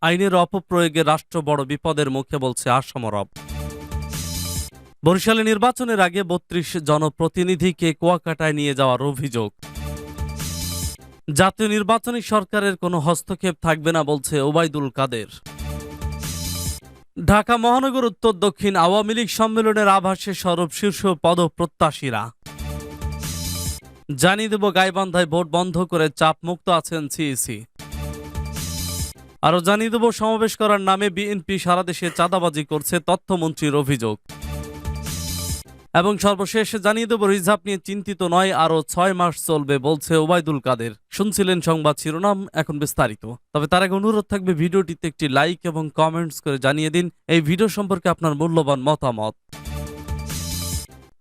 আইনের অপপ্রয়োগে রাষ্ট্র বড় বিপদের মুখে বলছে আসমরব বরিশালে নির্বাচনের আগে বত্রিশ জনপ্রতিনিধিকে কুয়াকাটায় নিয়ে যাওয়ার অভিযোগ। জাতীয় নির্বাচনী সরকারের কোনো হস্তক্ষেপ থাকবে না বলছে ওবায়দুল কাদের। ঢাকা মহানগর উত্তর দক্ষিণ আওয়ামী লীগ সম্মেলনের আভাসে সরব শীর্ষ পদপ্রত্যাশীরা। জানিয়ে দেব, গাইবান্ধায় ভোট বন্ধ করে চাপ মুক্ত আছেন সিইসি। আরও জানিয়ে দেব, সমাবেশ করার নামে বিএনপি সারা দেশে চাঁদাবাজি করছে তথ্যমন্ত্রীর অভিযোগ। এবং সর্বশেষ জানিয়ে দেব, রিজার্ভ নিয়ে চিন্তিত নয়, আরও ছয় মাস চলবে বলছে ওবায়দুল কাদের। শুনছিলেন সংবাদ শিরোনাম, এখন বিস্তারিত। তবে তার আগে অনুরোধ থাকবে, ভিডিওটিতে একটি লাইক এবং কমেন্টস করে জানিয়ে দিন, এই ভিডিও সম্পর্কে আপনার মূল্যবান মতামত।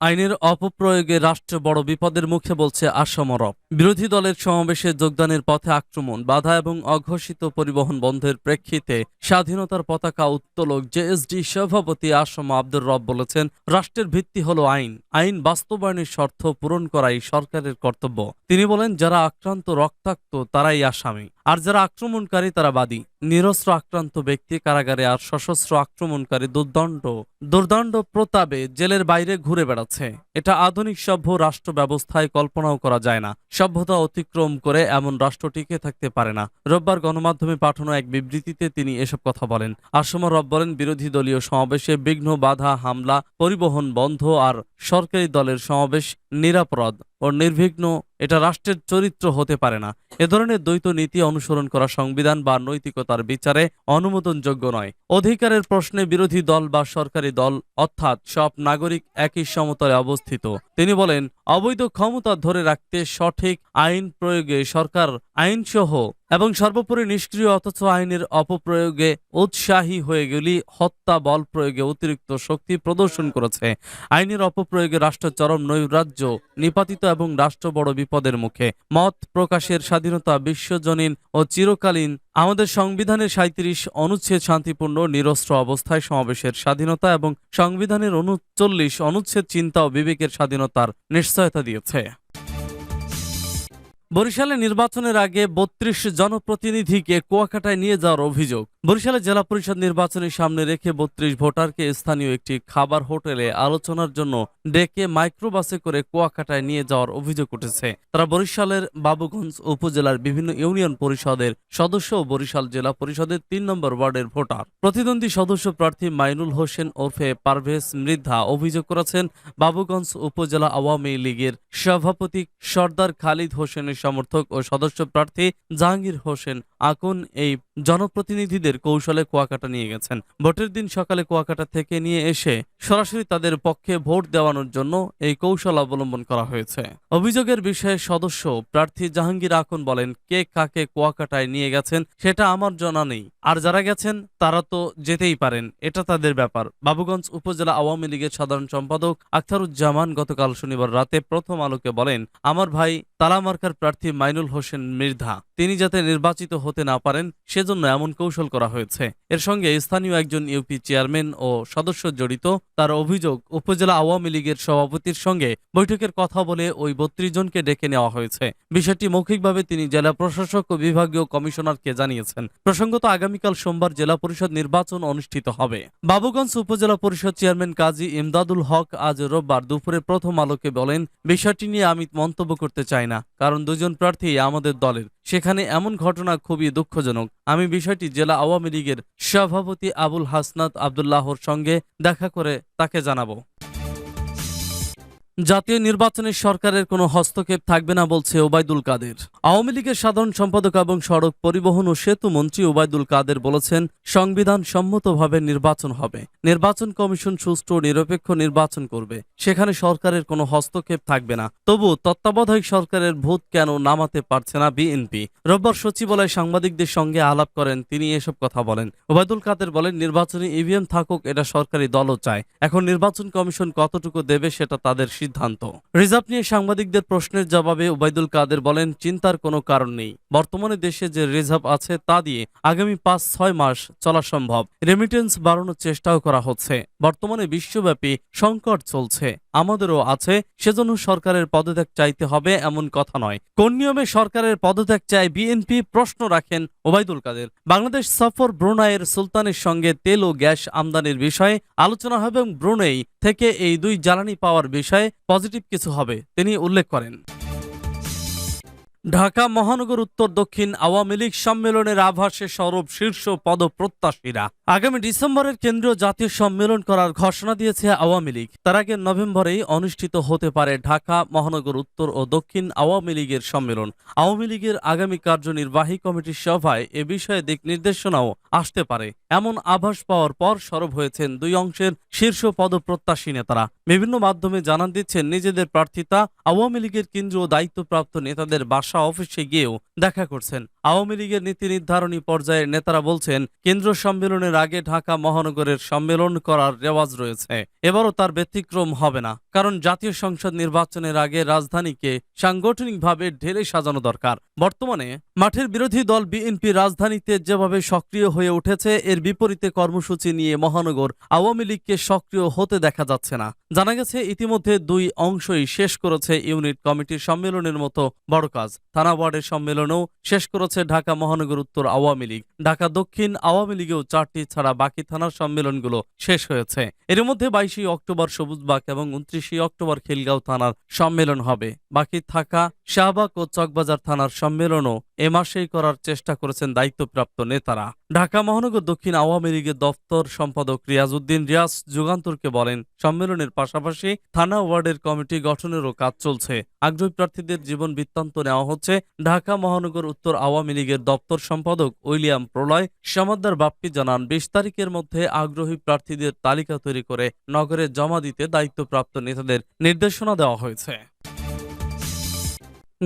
আইনের অপপ্রয়োগে রাষ্ট্র বড় বিপদের মুখে বলছে আসমরব বিরোধী দলের সমাবেশে যোগদানের পথে আক্রমণ, বাধা এবং অঘোষিত পরিবহন বন্ধের প্রেক্ষিতে স্বাধীনতার পতাকা উত্তোলক জেএসডি সভাপতি আসম আব্দুর রব বলেছেন, রাষ্ট্রের ভিত্তি হলো আইন। আইন বাস্তবায়নের শর্ত পূরণ করাই সরকারের কর্তব্য। তিনি বলেন, যারা আক্রান্ত রক্তাক্ত, তারাই আসামি। আর যারা আক্রমণকারী, তারা বাদী। নিরস্ত্র আক্রান্ত ব্যক্তি কারাগারে আর সশস্ত্র আক্রমণকারী দুর্দণ্ড। দুর্দণ্ড প্রতাপে জেলের বাইরে ঘুরে বেড়াচ্ছে। এটা আধুনিক সভ্য রাষ্ট্র ব্যবস্থায় কল্পনাও করা যায় না। সভ্যতা অতিক্রম করে এমন রাষ্ট্র টিকে থাকতে পারে না। রোববার গণমাধ্যমে পাঠানো এক বিবৃতিতে তিনি এসব কথা বলেন। আসম রব বলেন, বিরোধী দলীয় সমাবেশে বিঘ্ন, বাধা, হামলা, পরিবহন বন্ধ আর সরকারি দলের সমাবেশ নিরাপরাধ। ও নির্বিঘ্ন এটা রাষ্ট্রের চরিত্র হতে পারে না। এ ধরনের দ্বৈত নীতি অনুসরণ করা সংবিধান বা নৈতিকতার বিচারে অনুমোদনযোগ্য নয়। অধিকারের প্রশ্নে বিরোধী দল বা সরকারি দল, অর্থাৎ সব নাগরিক একই সমতলে অবস্থিত। তিনি বলেন, অবৈধ ক্ষমতা ধরে রাখতে সঠিক আইন প্রয়োগে সরকার আইনসহ এবং সর্বোপরি নিষ্ক্রিয় অথচ আইনের অপপ্রয়োগে উৎসাহী হয়ে গেলি হত্যা বল প্রয়োগে অতিরিক্ত শক্তি প্রদর্শন করেছে। আইনের অপপ্রয়োগে রাষ্ট্র চরম নৈরাজ্য নিপাতিত এবং রাষ্ট্র বড় বিপদের মুখে। মত প্রকাশের স্বাধীনতা বিশ্বজনীন ও চিরকালীন আমাদের সংবিধানের সাঁত্রিশ অনুচ্ছেদ শান্তিপূর্ণ নিরস্ত্র অবস্থায় সমাবেশের স্বাধীনতা এবং সংবিধানের অনুচল্লিশ অনুচ্ছেদ চিন্তা ও বিবেকের স্বাধীনতার নিশ্চয়তা দিয়েছে। বরিশালে নির্বাচনের আগে বত্রিশ জনপ্রতিনিধিকে কুয়াকাটায় নিয়ে যাওয়ার অভিযোগ। বরিশালে জেলা পরিষদ নির্বাচনের সামনে রেখে বত্রিশ ভোটারকে স্থানীয় একটি খাবার হোটেলে আলোচনার জন্য ডেকে মাইক্রোবাসে করে কুয়াকাটায় নিয়ে যাওয়ার অভিযোগ উঠেছে। তারা বরিশালের বাবুগঞ্জ উপজেলার বিভিন্ন ইউনিয়ন পরিষদের সদস্য ও বরিশাল জেলা পরিষদের তিন নম্বর ওয়ার্ডের ভোটার। প্রতিদ্বন্দ্বী সদস্য প্রার্থী মাইনুল হোসেন ওরফে পারভেজ মৃদ্ধা অভিযোগ করেছেন, বাবুগঞ্জ উপজেলা আওয়ামী লীগের সভাপতি সর্দার খালিদ হোসেনের সমর্থক ও সদস্য প্রার্থী জাহাঙ্গীর হোসেন আকুন এই জনপ্রতিনিধিদের কৌশলে কুয়াকাটা নিয়ে গেছেন। ভোটের দিন সকালে কুয়াকাটা থেকে নিয়ে এসে সরাসরি তাদের পক্ষে ভোট দেওয়ানোর জন্য এই কৌশল অবলম্বন করা হয়েছে। অভিযোগের বিষয়ে সদস্য প্রার্থী জাহাঙ্গীর আকুন বলেন, কে কাকে কুয়াকাটায় নিয়ে গেছেন সেটা আমার জানা নেই। আর যারা গেছেন, তারা তো যেতেই পারেন। এটা তাদের ব্যাপার। বাবুগঞ্জ উপজেলা আওয়ামী লীগের সাধারণ সম্পাদক আখতারুজ্জামান গতকাল শনিবার রাতে প্রথম আলোকে বলেন, আমার ভাই তালামার্কার প্রার্থী মাইনুল হোসেন মৃধা তিনি যাতে নির্বাচিত হতে না পারেন, সেজন্য এমন কৌশল করা হয়েছে। এর সঙ্গে স্থানীয় একজন ইউপি চেয়ারম্যান ও সদস্য জড়িত, তার অভিযোগ, উপজেলা আওয়ামী লীগের সভাপতির সঙ্গে বৈঠকের কথা বলে ওই বত্রিশ জনকে ডেকে নেওয়া হয়েছে। বিষয়টি মৌখিকভাবে তিনি জেলা প্রশাসক ও বিভাগীয় কমিশনারকে জানিয়েছেন। প্রসঙ্গত, আগামীকাল সোমবার জেলা পরিষদ নির্বাচন অনুষ্ঠিত হবে। বাবুগঞ্জ উপজেলা পরিষদ চেয়ারম্যান কাজী ইমদাদুল হক আজ রোববার দুপুরে প্রথম আলোকে বলেন, বিষয়টি নিয়ে আমি মন্তব্য করতে চাই না, কারণ দুজন প্রার্থী আমাদের দলের। সেখানে এমন ঘটনা খুবই দুঃখজনক। আমি বিষয়টি জেলা আওয়ামী লীগের সভাপতি আবুল হাসনাত আবদুল্লাহর সঙ্গে দেখা করে তাকে জানাব। জাতীয় নির্বাচনে সরকারের কোনো হস্তক্ষেপ থাকবে না বলছে ওবায়দুল কাদের। আওয়ামী লীগের সাধারণ সম্পাদক এবং সড়ক পরিবহন ও সেতু মন্ত্রী ওবায়দুল কাদের বলেছেন, সংবিধান সম্মতভাবে নির্বাচন হবে। নির্বাচন কমিশন সুষ্ঠু নিরপেক্ষ নির্বাচন করবে। সেখানে সরকারের কোনো হস্তক্ষেপ থাকবে না। তবু তত্ত্বাবধায়ক সরকারের ভূত কেন নামাতে পারছে না বিএনপি? রোববার সচিবালয় সাংবাদিকদের সঙ্গে আলাপ করেন, তিনি এসব কথা বলেন। ওবায়দুল কাদের বলেন, নির্বাচনে ইভিএম থাকুক, এটা সরকারি দলও চায়। এখন নির্বাচন কমিশন কতটুকু দেবে সেটা তাদের সিদ্ধান্ত। রিজার্ভ নিয়ে সাংবাদিকদের প্রশ্নের জবাবে ওবায়দুল কাদের বলেন, চিন্তার কোনো কারণ নেই। বর্তমানে দেশে যে রিজার্ভ আছে তা দিয়ে আগামী পাঁচ, ছয় মাস চলা সম্ভব। রেমিটেন্স বাড়ানোর চেষ্টাও করা হচ্ছে। বর্তমানে বিশ্বব্যাপী সংকট চলছে। আমাদেরও আছে, সেজন্য সরকারের পদত্যাগ চাইতে হবে এমন কথা নয়। কোন নিয়মে সরকারের পদত্যাগ চায় বিএনপি প্রশ্ন রাখেন ওবায়দুল কাদের। বাংলাদেশ সফর ব্রুনাইয়ের সুলতানের সঙ্গে তেল ও গ্যাস আমদানির বিষয়ে আলোচনা হবে এবং ব্রুনেই থেকে এই দুই জ্বালানি পাওয়ার বিষয়ে পজিটিভ কিছু হবে, তিনি উল্লেখ করেন। ঢাকা, মহানগর, উত্তর, দক্ষিণ আওয়ামী লীগ সম্মেলনের আভাসে সরব শীর্ষ পদপ্রত্যাশীরা। আগামী ডিসেম্বরের কেন্দ্রীয় জাতীয় সম্মেলন করার ঘোষণা দিয়েছে আওয়ামী লীগ। তার আগে নভেম্বরেই অনুষ্ঠিত হতে পারে ঢাকা, মহানগর উত্তর ও দক্ষিণ আওয়ামী লীগের সম্মেলন। আওয়ামী লীগের আগামী কার্যনির্বাহী কমিটির সভায় এ বিষয়ে দিক নির্দেশনাও আসতে পারে। এমন আভাস পাওয়ার পর সরব হয়েছেন দুই অংশের শীর্ষ পদপ্রত্যাশী নেতারা। বিভিন্ন মাধ্যমে জানান দিচ্ছেন নিজেদের প্রার্থিতা, আওয়ামী লীগের কেন্দ্রীয় দায়িত্বপ্রাপ্ত নেতাদের বাসা অফিসে গিয়েও দেখা করছেন। আওয়ামী লীগের নীতি নির্ধারণী পর্যায়ের নেতারা বলছেন কেন্দ্র সম্মেলনের আগে ঢাকা মহানগরের সম্মেলন করার রেওয়াজ রয়েছে। এবারও তার ব্যতিক্রম হবে না, কারণ জাতীয় সংসদ নির্বাচনের আগে রাজধানীকে সাংগঠনিকভাবে ঢেলে সাজানো দরকার। বর্তমানে মাঠের বিরোধী দল বিএনপি রাজধানীতে যেভাবে সক্রিয় হয়ে উঠেছে, এর বিপরীতে কর্মসূচি নিয়ে মহানগর আওয়ামী লীগকে সক্রিয় হতে দেখা যাচ্ছে না। জানা গেছে, ইতিমধ্যে দুই অংশই শেষ করেছে ইউনিট কমিটির সম্মেলনের মতো বড় কাজ। থানা ওয়ার্ডের সম্মেলনও শেষ করেছে ঢাকা মহানগর উত্তর আওয়ামী লীগ। ঢাকা দক্ষিণ আওয়ামী লীগেও চারটি ছাড়া বাকি থানার সম্মেলনগুলো শেষ হয়েছে। এর মধ্যে বাইশে অক্টোবর সবুজবাগ এবং উনত্রিশে অক্টোবর খিলগাঁও থানার সম্মেলন হবে। বাকি থাকা শাহবাগ ও চকবাজার থানার সম্মেলনও এ মাসেই করার চেষ্টা করেছেন দায়িত্বপ্রাপ্ত নেতারা। ঢাকা মহানগর দক্ষিণ আওয়ামী লীগের দপ্তর সম্পাদক রিয়াজউদ্দিন রিয়াজ যুগান্তরকে বলেন, সম্মেলনের পাশাপাশি থানা ওয়ার্ডের কমিটি গঠনেরও কাজ চলছে। আগ্রহী প্রার্থীদের জীবন বৃত্তান্ত নেওয়া হচ্ছে ঢাকা মহানগর উত্তর আওয়ামী লীগের দপ্তর সম্পাদক উইলিয়াম প্রলয়। সমাদ্দার বাপ্পি জানান বিশ তারিখের মধ্যে আগ্রহী প্রার্থীদের তালিকা তৈরি করে নগরে জমা দিতে দায়িত্বপ্রাপ্ত নেতাদের নির্দেশনা দেওয়া হয়েছে।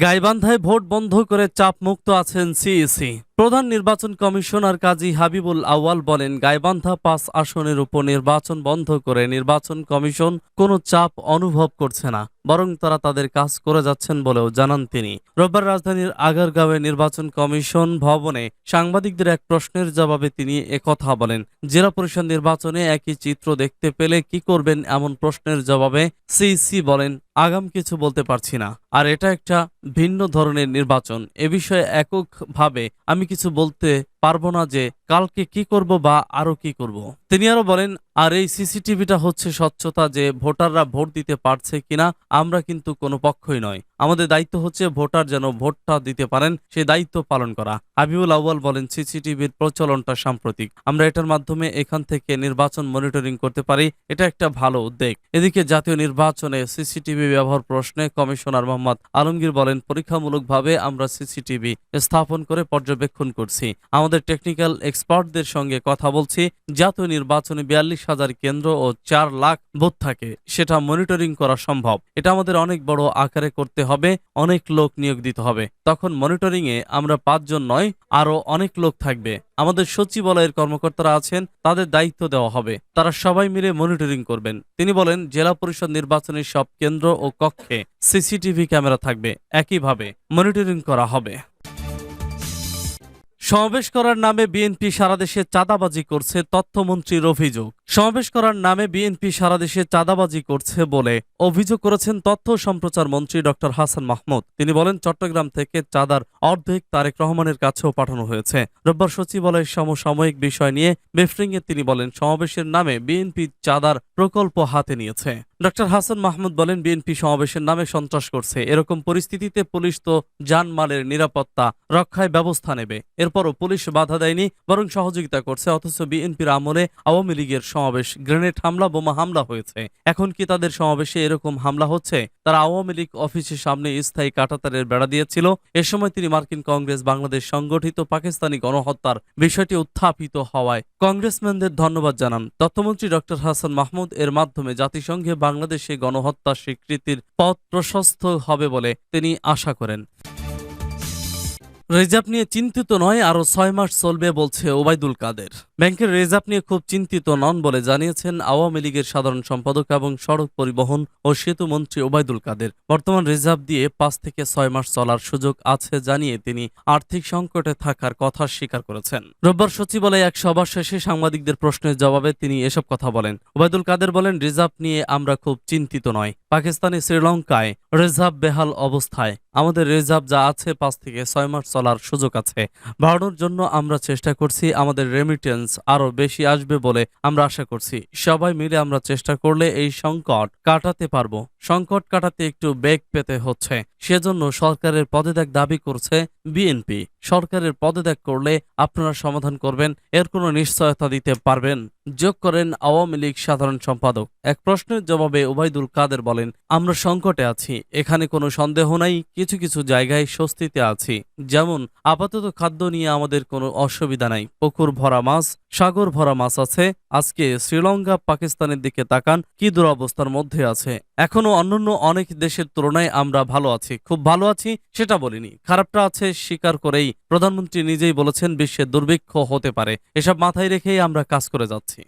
গাইবান্ধায় ভোট বন্ধ করে চাপমুক্ত আছেন সিইসি। প্রধান নির্বাচন কমিশনার কাজী হাবিবুল আওয়াল বলেন, গাইবান্ধা পাঁচ আসনের উপর নির্বাচন বন্ধ করে নির্বাচন কমিশন কোনো চাপ অনুভব করছে না, বরং তারা তাদের কাজ করে যাচ্ছেন বলেও জানান তিনি। রোববার রাজধানীর আগারগাঁওয়ে নির্বাচন কমিশন ভবনে সাংবাদিকদের এক প্রশ্নের জবাবে তিনি একথা বলেন, জেলা পরিষদ নির্বাচনে একই চিত্র দেখতে পেলে কি করবেন এমন প্রশ্নের জবাবে সিসি বলেন, আগাম কিছু বলতে পারছি না, আর এটা একটা ভিন্ন ধরনের নির্বাচন, এ বিষয়ে এককভাবে আমি কিছু বলতে পারব না যে কালকে কি করব বা আরও কি করব। তিনি আরও বলেন, আর এই সিসিটিভিটা হচ্ছে স্বচ্ছতা যে ভোটাররা ভোট দিতে পারছে কিনা, আমরা কিন্তু কোনো পক্ষই নয় আমাদের দায়িত্ব হচ্ছে ভোটার যেন ভোটটা দিতে পারেন সেই দায়িত্ব পালন করা। হাবিবুল আউয়াল বলেন, সিসিটিভির প্রচলনটা সাম্প্রতিক। আমরা এটার মাধ্যমে এখান থেকে নির্বাচন মনিটরিং করতে পারি। এটা একটা ভালো উদ্যোগ। এদিকে জাতীয় নির্বাচনে সিসিটিভি ব্যবহার প্রশ্নে কমিশনার মোহাম্মদ আলমগীর বলেন, পরীক্ষামূলকভাবে আমরা সিসিটিভি স্থাপন করে পর্যবেক্ষণ করছি। আমাদের টেকনিক্যাল এক্সপার্টদের সঙ্গে কথা বলছি। জাতীয় নির্বাচনে বিয়াল্লিশ হাজার কেন্দ্র ও চার লাখ বুথ থাকে। সেটা মনিটরিং করা সম্ভব। এটা আমাদের অনেক বড় আকারে করতে হবে, অনেক লোক নিয়োগ দিতে হবে। তখন মনিটরিং এ আমরা পাঁচজন নয় আরও অনেক লোক থাকবে। আমাদের সচিবালয়ের কর্মকর্তারা আছেন, তাদের দায়িত্ব দেওয়া হবে। তারা সবাই মিলে মনিটরিং করবেন। তিনি বলেন, জেলা পরিষদ নির্বাচনের সব কেন্দ্র ও কক্ষে সিসিটিভি ক্যামেরা থাকবে। একইভাবে মনিটরিং করা হবে। সমাবেশ করার নামে বিএনপি সারা দেশে চাঁদাবাজি করছে তথ্যমন্ত্রীর অভিযোগ। সমাবেশ করার নামে বিএনপি সারা দেশে চাঁদাবাজি করছে বলে অভিযোগ করেছেন তথ্য সম্প্রচার মন্ত্রী ডক্টর হাসান মাহমুদ। তিনি বলেন, চট্টগ্রাম থেকে চাঁদার অর্ধেক তারেক রহমানের কাছেও পাঠানো হয়েছে। রোববার সচিবালয়ের সমসাময়িক বিষয় নিয়ে ব্রিফিংয়ে তিনি বলেন, সমাবেশের নামে বিএনপি চাঁদার প্রকল্প হাতে নিয়েছে। ডক্টর হাসান মাহমুদ বলেন, বিএনপি সমাবেশের নামে সন্ত্রাস করছে। এরকম পরিস্থিতিতে পুলিশ তো জানমালের নিরাপত্তা রক্ষায় ব্যবস্থা নেবে। এরপরও পুলিশ বাধা দেয়নি, বরং সহযোগিতা করছে, অথচ বিএনপির আমলে আওয়ামী লীগের সমাবেশ, গ্রেনেড হামলা, বোমা হামলা হয়েছে। এখন কি তাদের সমাবেশে এরকম হামলা হচ্ছে? তারা আওয়ামী লীগ অফিসের সামনে স্থায়ী কাটাতারের বেড়া দিয়েছিল। এ সময় তিনি মার্কিন কংগ্রেস বাংলাদেশ সংগঠিত পাকিস্তানি গণহত্যার বিষয়টি উত্থাপিত হওয়ায় কংগ্রেসম্যানদের ধন্যবাদ জানান। তথ্যমন্ত্রী ডক্টর হাসান মাহমুদ এর মাধ্যমে জাতিসংঘে বাংলাদেশে গণহত্যা স্বীকৃতির পথ প্রশস্ত হবে বলে তিনি আশা করেন। রিজার্ভ নিয়ে চিন্তিত নয়, আরও ছয় মাস চলবে বলছে ওবায়দুল কাদের। ব্যাংকের রিজার্ভ নিয়ে খুব চিন্তিত নন বলে জানিয়েছেন আওয়ামী লীগের সাধারণ সম্পাদক এবং সড়ক পরিবহন ও সেতু মন্ত্রী ওবায়দুল কাদের। বর্তমান রিজার্ভ দিয়ে পাঁচ থেকে ছয় মাস চলার সুযোগ আছে জানিয়ে তিনি আর্থিক সংকটে থাকার কথা স্বীকার করেছেন। রোববার সচিবালয়ে এক সভা শেষে সাংবাদিকদের প্রশ্নের জবাবে তিনি এসব কথা বলেন। ওবায়দুল কাদের বলেন, রিজার্ভ নিয়ে আমরা খুব চিন্তিত নয়। পাকিস্তানি শ্রীলঙ্কায় রিজার্ভ বেহাল অবস্থায়। আমাদের রিজার্ভ যা আছে পাঁচ থেকে ছয় মাস চলার সুযোগ আছে। বাড়ানোর জন্য আমরা চেষ্টা করছি আমাদের রেমিটেন্স আরও বেশি আসবে বলে আমরা আশা করছি। সবাই মিলে আমরা চেষ্টা করলে এই সংকট কাটাতে পারব। সংকট কাটাতে একটু বেগ পেতে হচ্ছে। সেজন্য সরকারের পদত্যাগ দাবি করছে বিএনপি সরকারের পদত্যাগ করলে আপনারা সমাধান করবেন, এর কোনো নিশ্চয়তা দিতে পারবেন। যোগ করেন আওয়ামী লীগ সাধারণ সম্পাদক। এক প্রশ্নের জবাবে ওবায়দুল কাদের বলেন, আমরা সংকটে আছি, এখানে কোনো সন্দেহ নাই, কিছু কিছু জায়গায় স্বস্তিতে আছি। যেমন, আপাতত খাদ্য নিয়ে আমাদের কোনো অসুবিধা নাই। পুকুর ভরা মাছ, সাগর ভরা মাছ আছে। আজকে শ্রীলঙ্কা পাকিস্তানের দিকে তাকান, কি দুরবস্থার মধ্যে আছে। এখনও অন্যান্য অনেক দেশের তুলনায় আমরা ভালো আছি। খুব ভালো আছি, সেটা বলিনি। খারাপটা আছে স্বীকার করেই প্রধানমন্ত্রী নিজেই বলেছেন বিশ্বে দুর্ভিক্ষ হতে পারে। এসব মাথায় রেখেই আমরা কাজ করে যাচ্ছি।